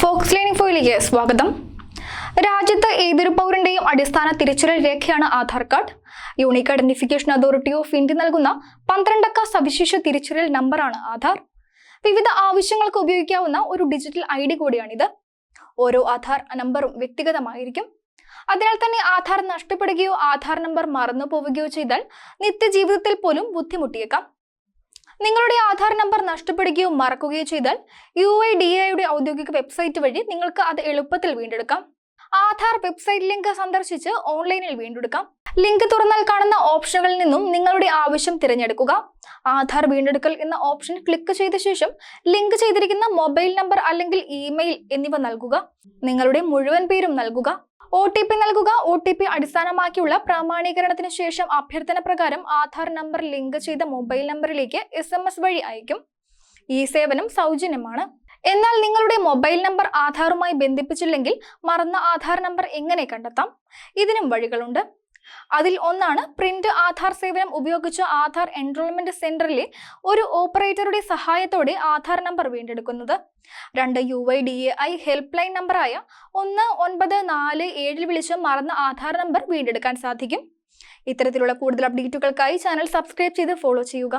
Fox lining ഫോയിലേക്ക് സ്വാഗതം. രാജ്യത്ത് ഏതൊരു പൗരന്റെയും അടിസ്ഥാന തിരിച്ചറിയൽ രേഖയാണ് Aadhaar card. Unique identification authority of India നൽകുന്ന പന്ത്രണ്ടക്ക സവിശേഷ തിരിച്ചറിയൽ നമ്പറാണ് ആധാർ. വിവിധ ആവശ്യങ്ങൾക്ക് ഉപയോഗിക്കാവുന്ന ഒരു ഡിജിറ്റൽ ഐ ഡി കൂടിയാണിത്. ഓരോ ആധാർ നമ്പറും വ്യക്തിഗതമായിരിക്കും. അതിനാൽ തന്നെ ആധാർ നഷ്ടപ്പെടുകയോ ആധാർ നമ്പർ മറന്നു പോവുകയോ ചെയ്താൽ നിത്യജീവിതത്തിൽ പോലും ബുദ്ധിമുട്ടിയേക്കാം. നിങ്ങളുടെ ആധാർ നമ്പർ നഷ്ടപ്പെടുകയോ മറക്കുകയോ ചെയ്താൽ യു ഐ ഡി ഐയുടെ ഔദ്യോഗിക വെബ്സൈറ്റ് വഴി നിങ്ങൾക്ക് അത് എളുപ്പത്തിൽ വീണ്ടെടുക്കാം. ആധാർ വെബ്സൈറ്റ് ലിങ്ക് സന്ദർശിച്ച് ഓൺലൈനിൽ വീണ്ടെടുക്കാം. ലിങ്ക് തുറന്നാൽ കാണുന്ന ഓപ്ഷനുകളിൽ നിന്നും നിങ്ങളുടെ ആവശ്യം തിരഞ്ഞെടുക്കുക. ആധാർ വീണ്ടെടുക്കൽ എന്ന ഓപ്ഷൻ ക്ലിക്ക് ചെയ്ത ശേഷം ലിങ്ക് ചെയ്തിരിക്കുന്ന മൊബൈൽ നമ്പർ അല്ലെങ്കിൽ ഇമെയിൽ എന്നിവ നൽകുക. നിങ്ങളുടെ മുഴുവൻ പേരും നൽകുക. ഒ ടി പി നൽകുക. ഒ ടി പി അടിസ്ഥാനമാക്കിയുള്ള പ്രാമാണീകരണത്തിന് ശേഷം അഭ്യർത്ഥന പ്രകാരം ആധാർ നമ്പർ ലിങ്ക് ചെയ്ത മൊബൈൽ നമ്പറിലേക്ക് എസ് വഴി അയക്കും ഈ സേവനം സൗജന്യമാണ്. എന്നാൽ നിങ്ങളുടെ മൊബൈൽ നമ്പർ ആധാറുമായി ബന്ധിപ്പിച്ചില്ലെങ്കിൽ മറന്ന ആധാർ നമ്പർ എങ്ങനെ കണ്ടെത്താം? ഇതിനും വഴികളുണ്ട്. അതിൽ ഒന്നാണ് പ്രിന്റ് ആധാർ സേവനം ഉപയോഗിച്ച് ആധാർ എൻറോൾമെന്റ് സെന്ററിലെ ഒരു ഓപ്പറേറ്ററുടെ സഹായത്തോടെ ആധാർ നമ്പർ വീണ്ടെടുക്കുന്നത്. രണ്ട് U I D A I helpline നമ്പറായ ഒന്ന് ഒൻപത് നാല് ഏഴിൽ വിളിച്ച് മറന്ന ആധാർ നമ്പർ വീണ്ടെടുക്കാൻ സാധിക്കും. ഇത്തരത്തിലുള്ള കൂടുതൽ അപ്ഡേറ്റുകൾക്കായി ചാനൽ സബ്സ്ക്രൈബ് ചെയ്ത് ഫോളോ ചെയ്യുക.